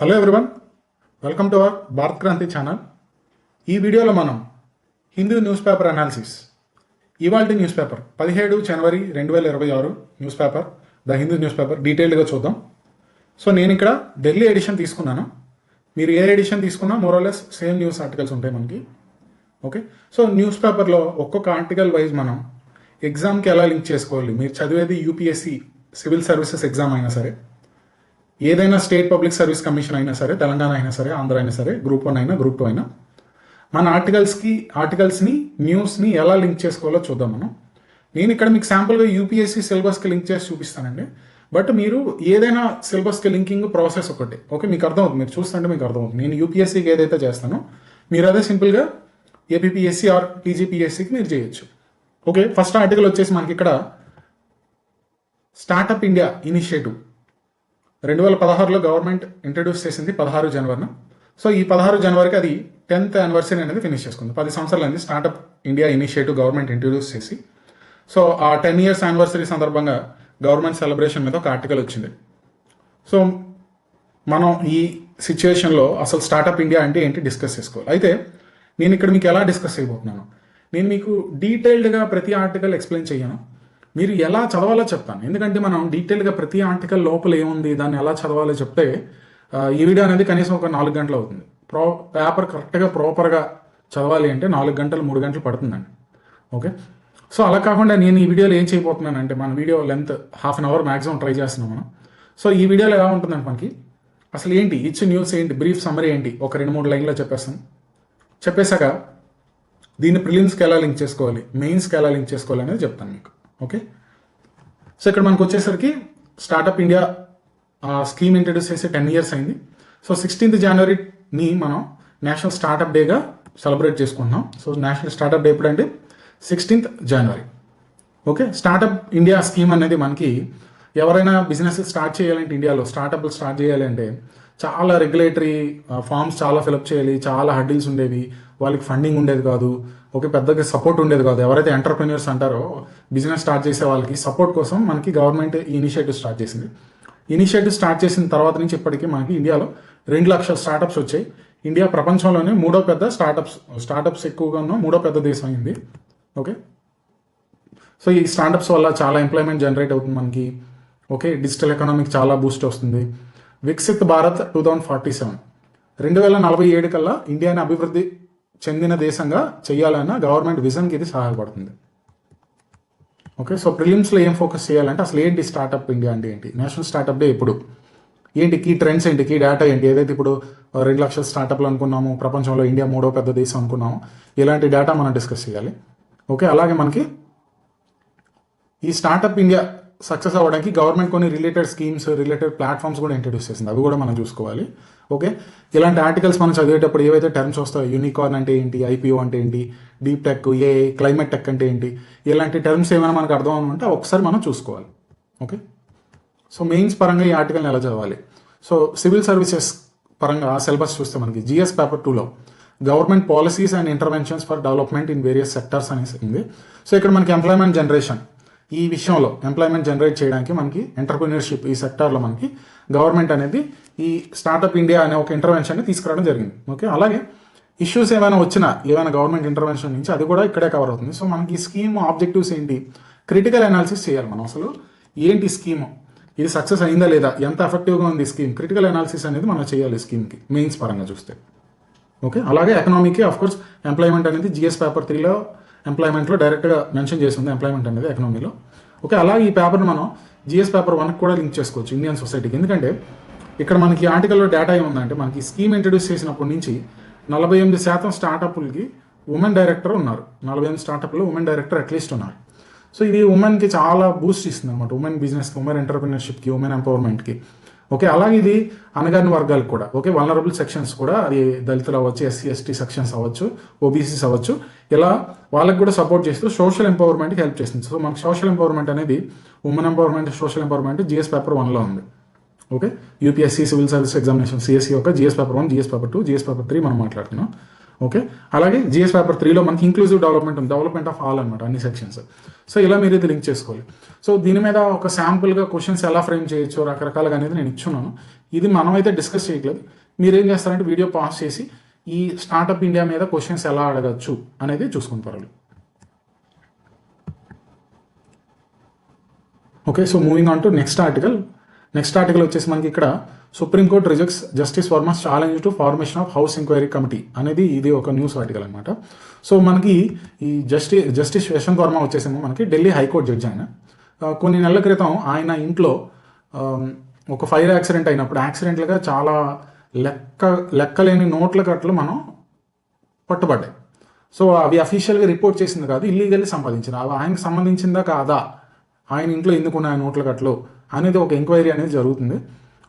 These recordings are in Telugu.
Hello everyone welcome to our Bharat Kranti channel ఈ వీడియోలో మనం హిందూ న్యూస్ పేపర్ అనాలిసిస్ ఇవాల్టి న్యూస్ పేపర్ పదిహేడు జనవరి రెండు వేల ఇరవై ఆరు news paper the Hindu news paper డీటెయిల్డ్గా చూద్దాం. సో నేను ఇక్కడ ఢిల్లీ ఎడిషన్ తీసుకున్నాను. మీరు ఏ ఎడిషన్ తీసుకున్నా మోరోలెస్ సేమ్ న్యూస్ ఆర్టికల్స్ ఉంటాయి మనకి. ఓకే సో న్యూస్ పేపర్లో ఒక్కొక్క ఆర్టికల్ వైజ్ మనం ఎగ్జామ్కి ఎలా లింక్ చేసుకోవాలి? మీరు చదివేది యూపీఎస్సి సివిల్ సర్వీసెస్ ఎగ్జామ్ అయినా సరే. ఏదైనా స్టేట్ పబ్లిక్ సర్వీస్ కమిషన్ అయినా సరే తెలంగాణ అయినా సరే ఆంధ్ర అయినా సరే గ్రూప్ వన్ అయినా గ్రూప్ టూ అయినా మన ఆర్టికల్స్కి ఆర్టికల్స్ని న్యూస్ని ఎలా లింక్ చేసుకోవాలో చూద్దాం మనం. నేను ఇక్కడ మీకు శాంపుల్గా యూపీఎస్సీ సిలబస్కి లింక్ చేసి చూపిస్తానండి. బట్ మీరు ఏదైనా సిలబస్కి లింకింగ్ ప్రాసెస్ ఒకటి. ఓకే మీకు అర్థమవుతుంది. మీరు చూస్తుంటే మీకు అర్థమవుతుంది. నేను యూపీఎస్సీకి ఏదైతే చేస్తానో మీరు అదే సింపుల్గా ఏపీపీఎస్సీ ఆర్ టీజీపీఎస్సీకి మీరు చేయొచ్చు. ఓకే ఫస్ట్ ఆర్టికల్ వచ్చేసి మనకి ఇక్కడ స్టార్టప్ ఇండియా ఇనిషియేటివ్. రెండు వేల పదహారులో గవర్నమెంట్ ఇంట్రడ్యూస్ చేసింది పదహారు జనవరిన. సో ఈ పదహారు జనవరికి అది టెన్త్ యానివర్సరీ అనేది ఫినిష్ చేసుకుంది. పది సంవత్సరాలు అనేది startup India initiative government introduce చేసి. సో ఆ టెన్ ఇయర్స్ యానివర్సరీ సందర్భంగా గవర్నమెంట్ సెలబ్రేషన్ మీద ఒక ఆర్టికల్ వచ్చింది. సో మనం ఈ సిచ్యువేషన్లో అసలు స్టార్టప్ ఇండియా అంటే ఏంటి డిస్కస్ చేసుకోవాలి. అయితే నేను ఇక్కడ మీకు ఎలా డిస్కస్ చేయబోతున్నాను? నేను మీకు డీటెయిల్డ్గా ప్రతి ఆర్టికల్ ఎక్స్ప్లెయిన్ చేయను. మీరు ఎలా చదవాలో చెప్తాను. ఎందుకంటే మనం డీటెయిల్గా ప్రతి ఆర్టికల్ లోపల ఏముంది దాన్ని ఎలా చదవాలో చెప్తే ఈ వీడియో అనేది కనీసం ఒక నాలుగు గంటలు అవుతుంది. ప్రో పేపర్ కరెక్ట్గా ప్రాపర్గా చదవాలి అంటే నాలుగు గంటలు మూడు గంటలు పడుతుందండి. ఓకే? సో అలా కాకుండా నేను ఈ వీడియోలో ఏం చేయబోతున్నానంటే మన video length half an hour maximum try చేస్తున్నాం మనం. సో ఈ వీడియోలో ఎలా ఉంటుందంటే మనకి? అసలు ఏంటి? ఇచ్చే న్యూస్ ఏంటి? బ్రీఫ్ సమ్మరీ ఏంటి? ఒక రెండు మూడు లైన్లో చెప్పేస్తాను. చెప్పేశాక దీన్ని ప్రిలిమ్స్కి ఎలా లింక్ చేసుకోవాలి? మెయిన్స్కి ఎలా లింక్ చేసుకోవాలి అనేది చెప్తాను మీకు. ఓకే సో ఇక్కడ మనకు వచ్చేసరికి స్టార్టప్ ఇండియా స్కీమ్ ఇంట్రడ్యూస్ చేసి టెన్ ఇయర్స్ అయింది. సో సిక్స్టీన్త్ జనవరిని మనం నేషనల్ స్టార్టప్ డేగా సెలబ్రేట్ చేసుకుంటున్నాం. సో నేషనల్ స్టార్టప్ డే ఎప్పుడంటే సిక్స్టీన్త్ జనవరి ఓకే స్టార్టప్ ఇండియా స్కీమ్ అనేది మనకి ఎవరైనా బిజినెస్ స్టార్ట్ చేయాలంటే ఇండియాలో స్టార్టప్లు స్టార్ట్ చేయాలంటే చాలా రెగ్యులేటరీ ఫామ్స్ చాలా ఫిలప్ చేయాలి చాలా హడ్డిల్స్ ఉండేవి. వాళ్ళకి ఫండింగ్ ఉండేది కాదు. ఓకే పెద్దగా సపోర్ట్ ఉండేది కాదు. ఎవరైతే ఎంటర్ప్రెన్యూర్స్ అంటారో బిజినెస్ స్టార్ట్ చేసే వాళ్ళకి సపోర్ట్ కోసం మనకి గవర్నమెంట్ ఇనిషియేటివ్ స్టార్ట్ చేసింది. ఇనిషియేటివ్ స్టార్ట్ చేసిన తర్వాత నుంచి ఇప్పటికీ మనకి ఇండియాలో రెండు లక్షల స్టార్టప్స్ వచ్చాయి. ఇండియా ప్రపంచంలోనే మూడో పెద్ద స్టార్టప్స్ స్టార్టప్స్ ఎక్కువగా ఉన్న మూడో పెద్ద దేశం అయింది. ఓకే? సో ఈ స్టార్టప్స్ వల్ల చాలా ఎంప్లాయ్మెంట్ జనరేట్ అవుతుంది మనకి. ఓకే డిజిటల్ ఎకనామిక్ చాలా బూస్ట్ వస్తుంది. Viksit Bharat two thousand forty seven రెండు వేల నలభై ఏడు కల్లా ఇండియాని అభివృద్ధి చెందిన దేశంగా చేయాలన్న గవర్నమెంట్ విజన్కి ఇది సహాయపడుతుంది. ఓకే సో ప్రిలిమ్స్లో ఏం ఫోకస్ చేయాలంటే అసలు ఏంటి స్టార్టప్ ఇండియా అంటే ఏంటి? నేషనల్ స్టార్టప్ డే ఇప్పుడు. ఏంటి కీ ట్రెండ్స్ ఏంటి కీ డేటా ఏంటి? ఏదైతే ఇప్పుడు రెండు లక్షల స్టార్టప్లు అనుకున్నాము ప్రపంచంలో ఇండియా మూడో పెద్ద దేశం అనుకున్నాము ఇలాంటి డేటా మనం డిస్కస్ చేయాలి. ఓకే అలాగే మనకి ఈ స్టార్టప్ ఇండియా సక్సెస్ అవ్వడానికి గవర్నమెంట్ కొన్ని రిలేటెడ్ స్కీమ్స్ రిలేటెడ్ ప్లాట్ఫామ్స్ కూడా ఇంట్రడ్యూస్ చేసింది. అవి కూడా మనం చూసుకోవాలి. ఓకే ఇలాంటి ఆర్టికల్స్ మనం చదివేటప్పుడు ఏవైతే టర్మ్స్ వస్తాయో యూనికార్న్ అంటే ఏంటి ఐపీఓ అంటే ఏంటి డీప్ టెక్ ఏ క్లైమేట్ టెక్ అంటే ఏంటి ఇలాంటి టర్మ్స్ ఏమైనా మనకు అర్థం అవ్వమంటే ఒకసారి మనం చూసుకోవాలి. ఓకే సో మెయిన్స్ పరంగా ఈ ఆర్టికల్ని ఎలా చదవాలి? సో సివిల్ సర్వీసెస్ పరంగా సిలబస్ చూస్తే మనకి జిఎస్ పేపర్ టూలో government policies and interventions for development in various sectors అనేసి ఉంది. సో ఇక్కడ మనకి ఎంప్లాయ్మెంట్ జనరేషన్ ఈ విషయంలో ఎంప్లాయ్మెంట్ జనరేట్ చేయడానికి మనకి ఎంటర్ప్రినర్షిప్ ఈ సెక్టార్లో మనకి గవర్నమెంట్ అనేది ఈ స్టార్టప్ ఇండియా అనే ఒక ఇంటర్వెన్షన్ తీసుకురావడం జరిగింది. ఓకే అలాగే ఇష్యూస్ ఏమైనా వచ్చినా ఏమైనా గవర్నమెంట్ ఇంటర్వెన్షన్ నుంచి అది కూడా ఇక్కడే కవర్ అవుతుంది. సో మనకి ఈ స్కీమ్ ఆబ్జెక్టివ్స్ ఏంటి? క్రిటికల్ అనాలిసిస్ చేయాలి మనం అసలు. ఏంటి స్కీమ్ ఇది సక్సెస్ అయిందా లేదా? ఎంత ఎఫెక్టివ్గా ఉంది స్కీమ్ క్రిటికల్ అనాలిసిస్ అనేది మనం చేయాలి స్కీమ్కి మెయిన్స్ పరంగా చూస్తే. ఓకే అలాగే ఎకనామీకి ఆఫ్ కోర్స్ ఎంప్లాయ్మెంట్ అనేది జిఎస్ పేపర్ త్రీలో ఎంప్లాయ్మెంట్లో డైరెక్ట్గా మెన్షన్ చేసింది ఎంప్లాయ్మెంట్ అనేది ఎకనామీలో ఓకే అలాగే ఈ పేపర్ని మనం జిఎస్ పేపర్ వన్కి కూడా లింక్ చేసుకోవచ్చు ఇండియన్ సొసైటీకి ఎందుకంటే ఇక్కడ మనకి ఆర్టికల్లో డేటా ఏముందంటే మనకి స్కీమ్ ఇంట్రడ్యూస్ చేసినప్పటి నుంచి నలభై ఎనిమిది శాతం స్టార్టప్లకి ఉమెన్ డైరెక్టర్ ఉన్నారు. నలభై ఎనిమిది స్టార్టప్లో ఉమెన్ డైరెక్టర్ అట్లీస్ట్ ఉన్నారు. సో ఇది ఉమెన్కి చాలా బూస్ట్ ఇస్తుంది అనమాట ఉమెన్ బిజినెస్కి ఉమెన్ ఎంటర్ప్రినర్షిప్కి ఉమెన్ ఎంపవర్మెంట్కి ఓకే అలాగే ఇది అనగాని వర్గాలకు కూడా. ఓకే వలనరబుల్ సెక్షన్స్ కూడా అది దళితులు అవ్వచ్చు ఎస్సీ ఎస్టీ సెక్షన్స్ అవ్వచ్చు ఓబీసీస్ అవ్వచ్చు. ఇలా వాళ్ళకి కూడా సపోర్ట్ చేస్తూ సోషల్ ఎంపవర్మెంట్కి హెల్ప్ చేస్తుంది. సో మనకి సోషల్ ఎంపవర్మెంట్ అనేది women empowerment social empowerment GS paper వన్లో ఉంది. Okay UPSC civil service examination CSC యొక్క GS paper one GS paper two GS paper three మనం మాట్లాడుతున్నాం ఓకే అలాగే జిఎస్ పేపర్ త్రీలో మనకి ఇంక్లూజివ్ డెవలప్మెంట్ ఉంది. డెవలప్మెంట్ ఆఫ్ ఆల్ అనమాట అన్ని సెక్షన్స్ సో ఇలా మీరు ఇది లింక్ చేసుకోవాలి. సో దీని మీద ఒక శాంపుల్గా క్వశ్చన్స్ ఎలా ఫ్రేమ్ చేయొచ్చు రకరకాలుగా అనేది నేను ఇచ్చున్నాను. ఇది మనమైతే డిస్కస్ చేయట్లేదు. మీరేం చేస్తారంటే వీడియో పాస్ చేసి ఈ స్టార్టప్ ఇండియా మీద క్వశ్చన్స్ ఎలా అడగచ్చు అనేది చూసుకుని పర్వాలేదు okay so moving on to next article next article వచ్చేసి మనకి ఇక్కడ supreme court rejects justice Varma's challenge to formation of house enquiry committee అనేది ఇది ఒక న్యూస్ ఆర్టికల్ అనమాట సో మనకి ఈ జస్టి జస్టిస్ యశ్వంత్ వర్మ వచ్చేసేమో మనకి ఢిల్లీ హైకోర్టు జడ్జి ఆయన. Uh, కొన్ని నెలల క్రితం ఆయన ఇంట్లో um, ఒక ఫైర్ యాక్సిడెంట్ అయినప్పుడు యాక్సిడెంట్లుగా చాలా లెక్క లెక్కలేని నోట్ల కట్లు మనం పట్టుబడ్డాయి. సో అవి అఫీషియల్గా రిపోర్ట్ చేసింది కాదు ఇల్లీగల్లీ సంపాదించిన అవి ఆయనకు సంబంధించిందా కాదా? ఆయన ఇంట్లో ఎందుకున్నాయి నోట్ల కట్లు అనేది ఒక ఎంక్వైరీ అనేది జరుగుతుంది.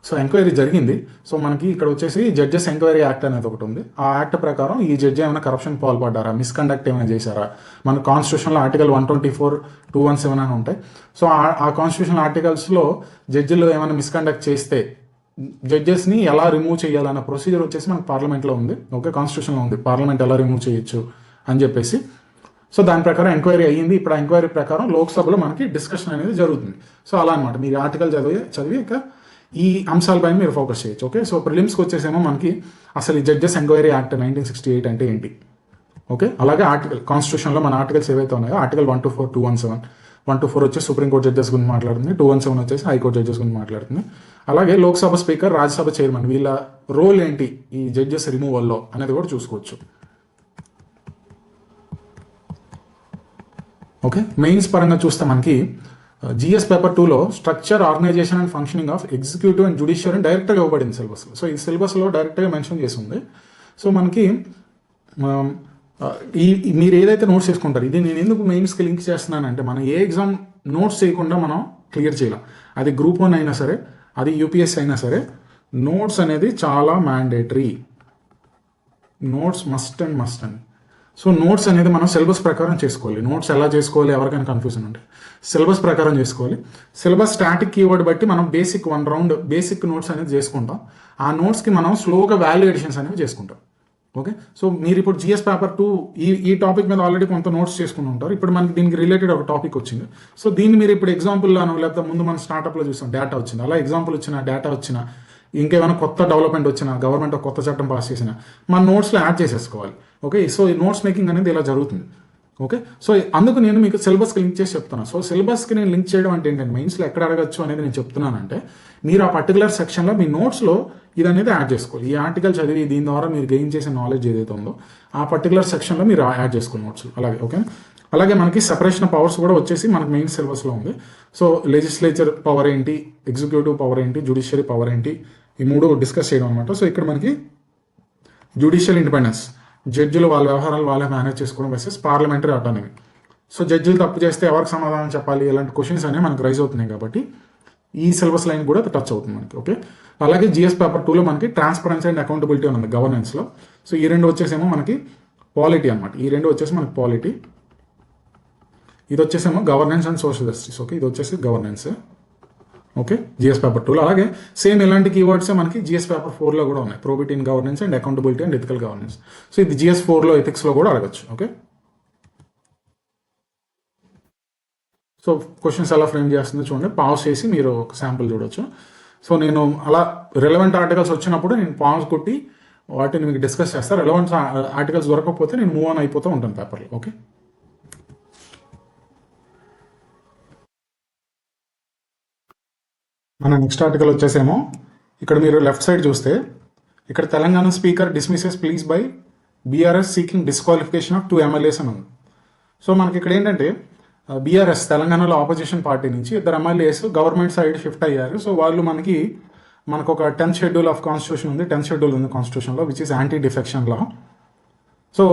సో ఎంక్వైరీ జరిగింది. సో మనకి ఇక్కడ వచ్చేసి జడ్జెస్ ఎంక్వైరీ యాక్ట్ అనేది ఒకటి ఉంది. ఆ యాక్ట్ ప్రకారం ఈ జడ్జి ఏమైనా కరప్షన్ పాల్పడ్డారా? మిస్కండక్ట్ ఏమైనా చేశారా? మన కాన్స్టిట్యూషన్లో article one twenty four two one seven అని ఉంటాయి. సో ఆ- ఆ కాన్స్టిట్యూషన్ ఆర్టికల్స్లో జడ్జిలు ఏమైనా మిస్కండక్ట్ చేస్తే జడ్జెస్ని ఎలా రిమూవ్ చేయాలన్న ప్రొసీజర్ వచ్చేసి మనకు పార్లమెంట్లో ఉంది. ఓకే కాన్స్టిట్యూషన్లో ఉంది. పార్లమెంట్ ఎలా రిమూవ్ చేయొచ్చు అని చెప్పేసి సో దాని ప్రకారం ఎంక్వైరీ అయ్యింది. ఇప్పుడు ఆ ఎంక్వైరీ ప్రకారం లోక్సభలో మనకి డిస్కషన్ అనేది జరుగుతుంది. సో అలా అనమాట మీరు ఆర్టికల్ చదివి చదివి ఇక ఈ అంశాలపైన మీరు ఫోకస్ చేయొచ్చు. ఓకే? సో ప్రిలిమ్స్కి వచ్చేసేమో మనకి అసలు ఈ judges enquiry act nineteen sixty eight అంటే ఏంటి? ఓకే? అలాగే ఆర్టికల్ కాన్స్టిట్యూషన్లో మన ఆర్టికల్స్ ఏవైతే ఉన్నాయో article one two four two one seven. One two four వచ్చేసి సుప్రీంకోర్టు జడ్జెస్ గురించి మాట్లాడుతుంది. టూ వన్ సెవెన్ వచ్చేసి హైకోర్టు జడ్జెస్ గురించి మాట్లాడుతుంది. అలాగే లోక్సభ స్పీకర్ రాజ్యసభ చైర్మన్ వీళ్ళ రోల్ ఏంటి? ఈ జడ్జెస్ రిమూవల్లో అనేది కూడా చూసుకోవచ్చు. ఓకే మెయిన్స్ పరంగా చూస్తే మనకి జిఎస్ పేపర్ టూలో structure organisation and functioning of executive and judiciary అని డైరెక్ట్గా ఇవ్వబడింది సిలబస్లో సో ఈ సిలబస్లో డైరెక్ట్గా మెన్షన్ చేసి ఉంది సో మనకి um, uh, ఈ మీరు ఏదైతే నోట్స్ చేసుకుంటారు ఇది నేను ఎందుకు మెయిన్స్కి లింక్ చేస్తున్నానంటే మనం ఏ ఎగ్జామ్ నోట్స్ చేయకుండా మనం క్లియర్ చేయలేం. అది గ్రూప్ వన్ అయినా సరే అది యూపీఎస్సీ అయినా సరే నోట్స్ అనేది చాలా mandatory notes must and must and so notes అనేది మనం సిలబస్ ప్రకారం చేసుకోవాలి. నోట్స్ ఎలా చేసుకోవాలి? ఎవరికైనా కన్ఫ్యూజన్ ఉంటే. సిలబస్ ప్రకారం చేసుకోవాలి. సిలబస్ స్టాటిక్ కీవర్డ్ బట్టి మనం basic one round basic notes అనేది చేసుకుంటాం. ఆ నోట్స్కి మనం స్లోగా వాల్యూ ఎడిషన్స్ అనేవి చేసుకుంటాం. ఓకే సో మీరు ఇప్పుడు జిఎస్ పేపర్ టూ ఈ ఈ టాపిక్ మీద ఆల్రెడీ కొంత నోట్స్ చేసుకుని ఉంటారు. ఇప్పుడు మనకి దీనికి రిలేటెడ్ ఒక టాపిక్ వచ్చింది. సో దీన్ని మీరు ఇప్పుడు ఎగ్జాంపుల్లోనో లేకపోతే ముందు మనం స్టార్టప్లో చూసాం డేటా వచ్చింది. అలా ఎగ్జాంపుల్ వచ్చిన డేటా వచ్చిన ఇంకేమైనా కొత్త డెవలప్మెంట్ వచ్చినా గవర్నమెంట్ కొత్త చట్టం పాస్ చేసినా మన నోట్స్లో యాడ్ చేసేసుకోవాలి. ఓకే సో ఈ నోట్స్ మేకింగ్ అనేది ఇలా జరుగుతుంది. ఓకే సో అందుకు నేను మీకు సిలబస్కి లింక్ చేసి చెప్తాను సో సిలబస్కి నేను లింక్ చేయడం అంటే ఏంటంటే మెయిన్స్లో ఎక్కడ అడగచ్చు అనేది నేను చెప్తున్నానంటే మీరు ఆ పర్టికులర్ సెక్షన్లో మీ నోట్స్లో ఇది అనేది యాడ్ చేసుకోవాలి ఈ ఆర్టికల్ చదివి దీని ద్వారా మీరు గెయిన్ చేసే నాలెడ్జ్ ఏదైతే ఉందో ఆ పర్టికులర్ సెక్షన్లో మీరు యాడ్ చేసుకోవాలి నోట్స్ అలాగే ఓకే అలాగే మనకి సెపరేషన్ పవర్స్ కూడా వచ్చేసి మనకి మెయిన్ సిలబస్లో ఉంది. సో లెజిస్లేచర్ పవర్ ఏంటి ఎగ్జిక్యూటివ్ పవర్ ఏంటి జుడిషియరీ పవర్ ఏంటి ఈ మూడు డిస్కస్ చేయడం అనమాట సో ఇక్కడ మనకి జ్యుడిషియల్ ఇండిపెండెన్స్ జడ్జిలు వాళ్ళ వ్యవహారాలు వాళ్ళే మేనేజ్ చేసుకోవడం వర్సెస్ పార్లమెంటరీ ఆటోనమీ సో జడ్జిలు తప్పు చేస్తే ఎవరికి సమాధానం చెప్పాలి? ఇలాంటి క్వశ్చన్స్ అనేవి మనకు రైజ్ అవుతున్నాయి కాబట్టి ఈ సిలబస్ లైన్ కూడా టచ్ అవుతుంది మనకి ఓకే అలాగే జిఎస్ పేపర్ టూలో మనకి ట్రాన్స్పరెన్సీ అండ్ అకౌంటబిలిటీ ఉంది గవర్నెన్స్లో సో ఈ రెండు వచ్చేసేమో మనకి పాలిటీ అనమాట ఈ రెండు వచ్చేసి మనకి పాలిటీ ఇది వచ్చేసేమో governance and social justice okay ఇది వచ్చేసి గవర్నెన్స్ ఓకే? జిఎస్ పేపర్ టూలో. అలాగే సేమ్ ఇలాంటి కీవర్డ్సే మనకి జిఎస్ పేపర్ ఫోర్లో కూడా ఉన్నాయి. Probity in governance and accountability and ethical governance so ఇది జిఎస్ ఫోర్లో ఎథిక్స్లో కూడా అడగచ్చు. ఓకే? సో క్వశ్చన్స్ ఎలా ఫ్రేమ్ చేస్తుందో చూడండి. పాజ్ చేసి మీరు ఒక శాంపుల్ చూడొచ్చు. సో నేను అలా రిలవెంట్ ఆర్టికల్స్ వచ్చినప్పుడు నేను పాజ్ కొట్టి వాటిని మీకు డిస్కస్ చేస్తాను రిలవెంట్ ఆర్టికల్స్ దొరకకపోతే నేను మూవ్ ఆన్ అయిపోతూ ఉంటాను పేపర్లో ఓకే? మన నెక్స్ట్ ఆర్టికల్ వచ్చేసేమో. ఇక్కడ మీరు లెఫ్ట్ సైడ్ చూస్తే ఇక్కడ Telangana speaker dismisses pleas by BRS seeking disqualification of two MLAs అని ఉంది. సో మనకి ఇక్కడ ఏంటంటే బీఆర్ఎస్ తెలంగాణలో ఆపోజిషన్ పార్టీ నుంచి ఇద్దరు ఎమ్మెల్యేస్ గవర్నమెంట్ సైడ్ షిఫ్ట్ అయ్యారు. సో వాళ్ళు మనకి మనకు ఒక టెన్త్ షెడ్యూల్ ఆఫ్ కాన్స్టిట్యూషన్ ఉంది. టెన్త్ షెడ్యూల్ ఉంది కాన్స్టిట్యూషన్లో which is anti defection law so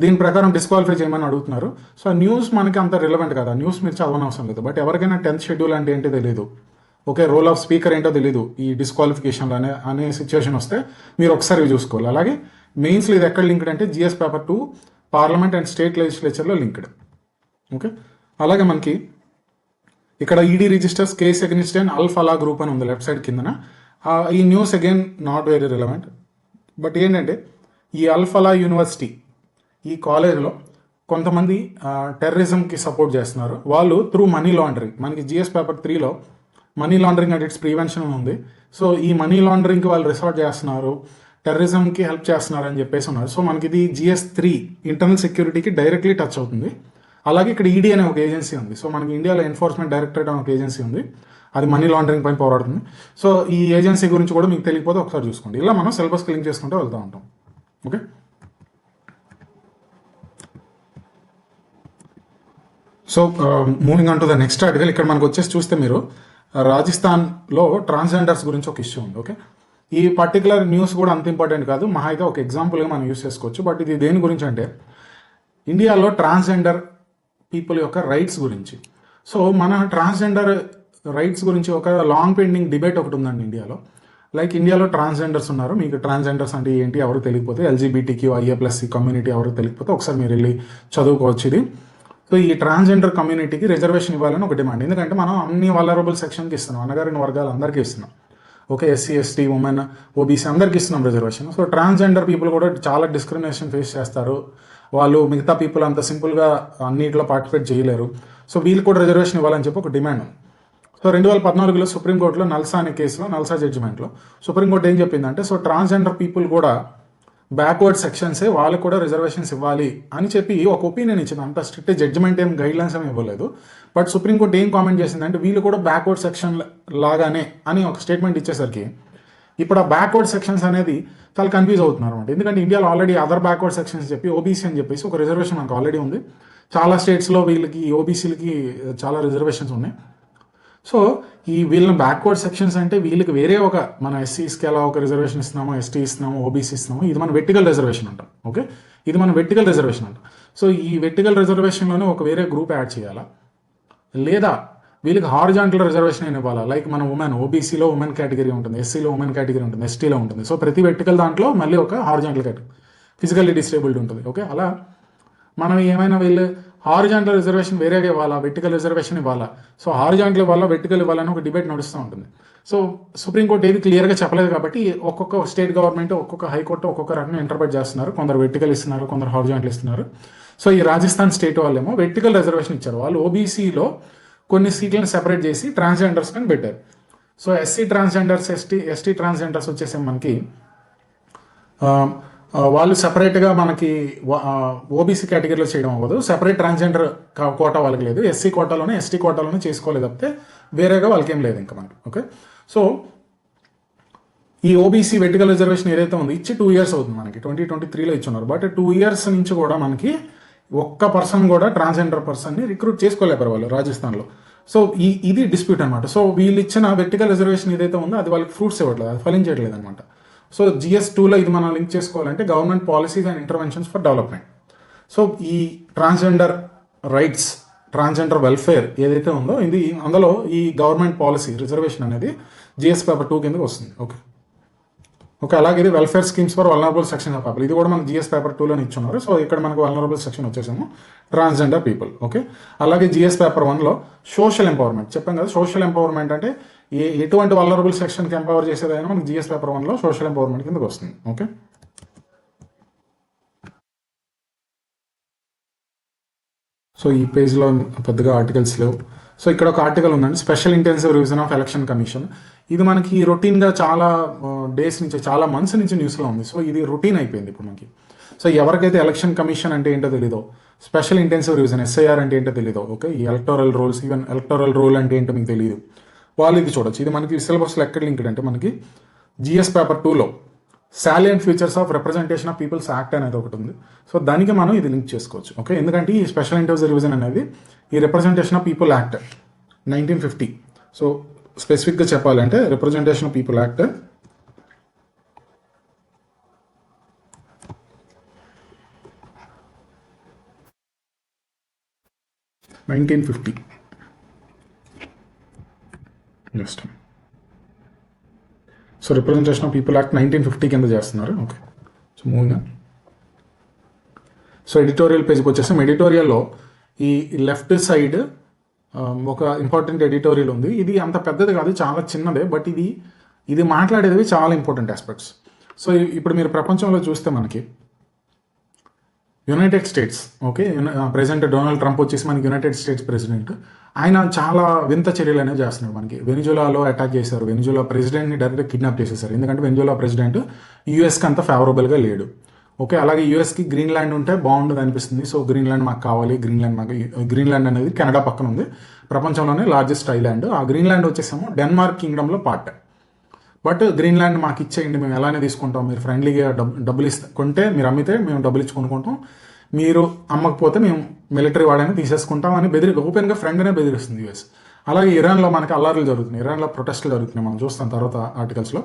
దీని ప్రకారం డిస్క్వాలిఫై చేయమని అడుగుతున్నారు. సో న్యూస్ మనకి అంత రిలవెంట్ కదా. న్యూస్ మీరు చదవనవసరం లేదు. బట్ ఎవరికైనా టెన్త్ షెడ్యూల్ అంటే ఏంటి తెలియదు ఓకే రోల్ ఆఫ్ స్పీకర్ ఏంటో తెలియదు ఈ డిస్క్వాలిఫికేషన్లు అనే అనే సిచ్యువేషన్ వస్తే మీరు ఒకసారి చూసుకోవాలి. అలాగే మెయిన్స్లో ఇది ఎక్కడ లింక్డ్ అంటే GS paper two parliament and state లెజిస్లేచర్లో linked okay అలాగే మనకి ఇక్కడ ED registers case against and Al Falah group అని ఉంది లెఫ్ట్ సైడ్ కిందన. ఈ news again not very relevant but ఏంటంటే ఈ అల్ఫలా యూనివర్సిటీ ఈ కాలేజ్లో కొంతమంది టెర్రరిజంకి సపోర్ట్ చేస్తున్నారు. వాళ్ళు త్రూ మనీ లాండరింగ్ మనకి జిఎస్ పేపర్ త్రీలో money laundering and its prevention అని ఉంది. సో ఈ మనీ లాండరింగ్కి వాళ్ళు రిసార్ట్ చేస్తున్నారు టెర్రరిజంకి హెల్ప్ చేస్తున్నారు అని చెప్పేసి ఉన్నారు. సో మనకి ఇది జిఎస్ త్రీ ఇంటర్నల్ సెక్యూరిటీకి డైరెక్ట్లీ టచ్ అవుతుంది. అలాగే ఇక్కడ ఈడీ అనే ఒక ఏజెన్సీ ఉంది. సో మనకి ఇండియాలో ఎన్ఫోర్స్మెంట్ డైరెక్టరేట్ అనే ఒక ఏజెన్సీ ఉంది. అది మనీ లాండరింగ్ పైన పోరాడుతుంది. సో ఈ ఏజెన్సీ గురించి కూడా మీకు తెలియకపోతే ఒకసారి చూసుకోండి. ఇలా మనం సిలబస్ క్లీన్ చేసుకుంటూ వెళ్తూ ఉంటాం. Okay? So moving on to the next article. ఇక్కడ మనకు వచ్చేసి చూస్తే మీరు రాజస్థాన్లో ట్రాన్స్జెండర్స్ గురించి ఒక ఇష్యూ ఉంది ఓకే? ఈ పర్టికులర్ న్యూస్ కూడా అంత ఇంపార్టెంట్ కాదు. మహా అయితే ఒక ఎగ్జాంపుల్గా మనం యూస్ చేసుకోవచ్చు. బట్ ఇది దేని గురించి అంటే ఇండియాలో ట్రాన్స్జెండర్ పీపుల్ యొక్క రైట్స్ గురించి. సో మన ట్రాన్స్జెండర్ రైట్స్ గురించి ఒక లాంగ్ పెండింగ్ డిబేట్ ఒకటి ఉందండి ఇండియాలో. లైక్ ఇండియాలో ట్రాన్స్జెండర్స్ ఉన్నారు. మీకు ట్రాన్స్జెండర్స్ అంటే ఏంటి? ఎవరు తెలియకపోతే ఎల్జీబీటీకి ఐఏ ప్లస్ కమ్యూనిటీ ఎవరు తెలియకపోతే ఒకసారి మీరు వెళ్ళి చదువుకోవచ్చు ఇది. సో ఈ ట్రాన్స్జెండర్ కమ్యూనిటీకి రిజర్వేషన్ ఇవ్వాలని ఒక డిమాండ్ ఎందుకంటే మనం అన్ని వలరబుల్ సెక్షన్కి ఇస్తున్నాం. అన్నగారిన వర్గాలు అందరికీ ఇస్తున్నాం. Okay SC ST women OBC అందరికీ ఇస్తున్నాం రిజర్వేషన్ సో ట్రాన్స్జెండర్ పీపుల్ కూడా చాలా డిస్క్రిమినేషన్ ఫేస్ చేస్తారు. వాళ్ళు మిగతా పీపుల్ అంత సింపుల్గా అన్నిటిలో పార్టిసిపేట్ చేయలేరు. సో వీళ్ళు కూడా రిజర్వేషన్ ఇవ్వాలని చెప్పి ఒక డిమాండ్ సో రెండు వేల పద్నాలుగులో సుప్రీంకోర్టులో నల్సా అనే కేసులో నల్సా జడ్జిమెంట్లో సుప్రీంకోర్టు ఏం చెప్పిందంటే సో ట్రాన్స్జెండర్ పీపుల్ కూడా బ్యాక్వర్డ్ సెక్షన్సే వాళ్ళకు కూడా రిజర్వేషన్స్ ఇవ్వాలి అని చెప్పి ఒక ఒపీనియన్ ఇచ్చింది. అంత స్ట్రిక్ట్ జడ్జిమెంట్ ఏం గైడ్లైన్స్ ఏమి ఇవ్వలేదు. బట్ సుప్రీంకోర్టు ఏం కామెంట్ చేసిందంటే వీళ్ళు కూడా బ్యాక్వర్డ్ సెక్షన్ లాగానే అని ఒక స్టేట్మెంట్ ఇచ్చేసరికి ఇప్పుడు ఆ బ్యాక్వర్డ్ సెక్షన్స్ అనేది చాలా కన్ఫ్యూజ్ అవుతున్నారు అనమాట ఎందుకంటే ఇండియాలో ఆల్రెడీ అదర్ బ్యాక్వర్డ్ సెక్షన్స్ చెప్పి ఓబీసీ అని చెప్పేసి ఒక రిజర్వేషన్ మనకు ఆల్రెడీ ఉంది. చాలా స్టేట్స్లో వీళ్ళకి ఓబీసీలకి చాలా రిజర్వేషన్స్ ఉన్నాయి. సో ఈ వీళ్ళని బ్యాక్వర్డ్ సెక్షన్స్ అంటే వీళ్ళకి వేరే ఒక మన ఎస్సీస్కి ఎలా ఒక రిజర్వేషన్ ఇస్తున్నామో ఎస్టీ ఇస్తున్నామో ఓబీసీ ఇస్తున్నామో? ఇది మన వెట్టికల్ రిజర్వేషన్ అంటాం ఓకే ఇది మన వెట్టికల్ రిజర్వేషన్ అంటాం. సో ఈ వెట్టికల్ రిజర్వేషన్లోనే ఒక వేరే గ్రూప్ యాడ్ చేయాలా? లేదా వీళ్ళకి హార్జాంటల్ రిజర్వేషన్ అయిన ఇవ్వాలా? లైక్ మన ఉమెన్ ఓబీసీలో ఉమెన్ కేటగిరీ ఉంటుంది ఎస్సీలో ఉమెన్ కేటగిరీ ఉంటుంది ఎస్టీలో ఉంటుంది. సో ప్రతి వెట్టికల్ దాంట్లో మళ్ళీ ఒక హార్జాంటల్ కేటగిరీ ఫిజికల్లీ డిసేబుల్డ్ ఉంటుంది ఓకే అలా మనం ఏమైనా వీళ్ళు హారిజాంటల్ రిజర్వేషన్ వేరేగా ఇవ్వాలా? వెట్టికల్ రిజర్వేషన్ ఇవ్వాలా? సో హారిజాంటల్ ఇవ్వాలా వెట్టికల్ ఇవ్వాలని ఒక డిబేట్ నడుస్తూ ఉంటుంది. సో సుప్రీంకోర్టు ఏది క్లియర్గా చెప్పలేదు కాబట్టి ఒక్కొక్క స్టేట్ గవర్నమెంట్ ఒక్కొక్క హైకోర్టు ఒక్కొక్క రకంగా ఇంటర్ప్రెట్ చేస్తున్నారు. కొందరు వెట్టికల్ ఇస్తున్నారు కొందరు హారిజాంటల్ ఇస్తున్నారు. సో ఈ రాజస్థాన్ స్టేట్ వాళ్ళేమో వెట్టికల్ రిజర్వేషన్ ఇచ్చారు. వాళ్ళు ఓబీసీలో కొన్ని సీట్లను సెపరేట్ చేసి ట్రాన్స్జెండర్స్ కానీ పెట్టారు. So SC transgenders ST ST transgenders వచ్చేసి మనకి వాళ్ళు సెపరేట్గా మనకి ఓబీసీ కేటగిరీలో చేయడం అవ్వదు. సపరేట్ ట్రాన్స్జెండర్ కోటా వాళ్ళకి లేదు. ఎస్సీ కోటాలోనే ఎస్టీ కోటాలోనే చేసుకోలేదు తప్పితే వేరేగా వాళ్ళకి ఏం లేదు ఇంకా మనకి. ఓకే? సో ఈ ఓబీసీ వెటికల్ రిజర్వేషన్ ఏదైతే ఉందో ఇచ్చి టూ ఇయర్స్ అవుతుంది మనకి. ట్వంటీ ట్వంటీ త్రీలో ఇచ్చున్నారు. బట్ టూ ఇయర్స్ నుంచి కూడా మనకి ఒక్క పర్సన్ కూడా ట్రాన్స్జెండర్ పర్సన్ని రిక్రూట్ చేసుకోలేపారు వాళ్ళు రాజస్థాన్లో. సో ఈ ఇది డిస్ప్యూట్ అనమాట సో వీళ్ళు ఇచ్చిన వెర్టికల్ రిజర్వేషన్ ఏదైతే ఉందో అది వాళ్ళకి ఫ్రూట్స్ ఇవ్వట్లేదు. అది ఫలించట్లేదు అనమాట సో జిఎస్ టూలో ఇది మనం లింక్ చేసుకోవాలంటే government policies and interventions for development. So ఈ ట్రాన్స్జెండర్ రైట్స్ ట్రాన్స్జెండర్ వెల్ఫేర్ ఏదైతే ఉందో ఇది అందులో ఈ గవర్నమెంట్ పాలసీ రిజర్వేషన్ అనేది జిఎస్ పేపర్ టూ కిందకి వస్తుంది. ఓకే. ఓకే అలాగే ఇది welfare schemes for vulnerable section of people ఇది కూడా మనకు జిఎస్ పేపర్ టూలో ఇచ్చున్నారు. సో ఇక్కడ మనకు వల్నరబుల్ సెక్షన్ వచ్చేసాము ట్రాన్స్జెండర్ పీపుల్ ఓకే. అలాగే జిఎస్ పేపర్ వన్లో సోషల్ ఎంపవర్మెంట్ చెప్పాం కదా సోషల్ ఎంపవర్మెంట్ అంటే ఏ ఎటువంటి వలరబుల్ సెక్షన్కి ఎంపవర్ చేసేదైనా మనకి జిఎస్ పేపర్ వన్లో సోషల్ ఎంపవర్మెంట్ కిందకి వస్తుంది. ఓకే సో ఈ పేజ్లో పెద్దగా ఆర్టికల్స్ లేవు. సో ఇక్కడ ఒక ఆర్టికల్ ఉందండి. Special intensive revision of election commission ఇది మనకి రొటీన్గా చాలా డేస్ నుంచి చాలా మంత్స్ నుంచి న్యూస్లో ఉంది. సో ఇది రొటీన్ అయిపోయింది ఇప్పుడు మనకి. సో ఎవరికైతే ఎలక్షన్ కమిషన్ అంటే ఏంటో తెలీదో స్పెషల్ ఇంటెన్సివ్ రివిజన్ ఎస్ఐఆర్ అంటే ఏంటో తెలీదో ఓకే ఈ electoral rolls even electoral roll అంటే ఏంటో మీకు తెలియదు వాళ్ళు ఇది చూడొచ్చు. ఇది మనకి సిలబస్లో ఎక్కడ లింక్డ్ అంటే మనకి జిఎస్ పేపర్ టూలో salient features of representation of peoples act అనేది ఒకటి ఉంది. సో దానికి మనం ఇది లింక్ చేసుకోవచ్చు. ఓకే? ఎందుకంటే ఈ స్పెషల్ ఇంటర్వ్యూస్ రివిజన్ అనేది ఈ representation of people act nineteen fifty. So స్పెసిఫిక్గా చెప్పాలంటే representation of people act nineteen fifty. Next so representation of people act nineteen fifty కింద చేస్తున్నారు. Okay so moving so editorial పేజ్కి వచ్చేసాం. ఎడిటోరియల్లో ఈ లెఫ్ట్ సైడ్ um, ఒక ఇంపార్టెంట్ ఎడిటోరియల్ ఉంది. ఇది అంత పెద్దది కాదు చాలా చిన్నదే బట్ ఇది ఇది మాట్లాడేది చాలా ఇంపార్టెంట్ ఆస్పెక్ట్స్ సో ఇప్పుడు మీరు ప్రపంచంలో చూస్తే మనకి United States okay president Donald Trump వచ్చేసి మనకి యునైటెడ్ స్టేట్స్ ప్రెసిడెంట్ ఆయన చాలా వింత చర్యలు అనేవి చేస్తున్నాడు మనకి. వెనిజులాలో అటాక్ చేశారు. వెనిజులా ప్రెసిడెంట్ని డైరెక్ట్ కిడ్నాప్ చేసేసారు. ఎందుకంటే వెనిజులా ప్రెసిడెంట్ యూఎస్కి అంత ఫేవరబుల్గా లేడు. ఓకే అలాగే యూఎస్కి గ్రీన్ ల్యాండ్ ఉంటే బాగుండదు అనిపిస్తుంది. సో గ్రీన్ ల్యాండ్ మాకు కావాలి. గ్రీన్ ల్యాండ్ మాకు గ్రీన్ ల్యాండ్ అనేది కెనడా పక్కన ఉంది. ప్రపంచంలోనే లార్జెస్ట్ ఐలాండ్ ఆ గ్రీన్ ల్యాండ్ వచ్చేసేమో డెన్మార్క్ కింగ్డమ్లో పార్ట్ బట్ గ్రీన్ ల్యాండ్ మాకు ఇచ్చేయండి మేము ఎలానే తీసుకుంటాం. మీరు ఫ్రెండ్లీగా డబ్బు డబ్బులు ఇస్తే కొంటే మీరు అమ్మితే మేము డబ్బులు ఇచ్చి కొనుక్కుంటాం. మీరు అమ్మకపోతే మేము మిలిటరీ వాడని తీసేసుకుంటాం అని బెదిరి ఓపెన్గా ఫ్రెండ్నే బెదిరిస్తుంది యూఎస్. అలాగే ఇరాన్లో మనకి అల్లర్లు జరుగుతున్నాయి. ఇరాన్లో ప్రొటెస్ట్లు జరుగుతున్నాయి మనం చూస్తాం తర్వాత ఆర్టికల్స్లో.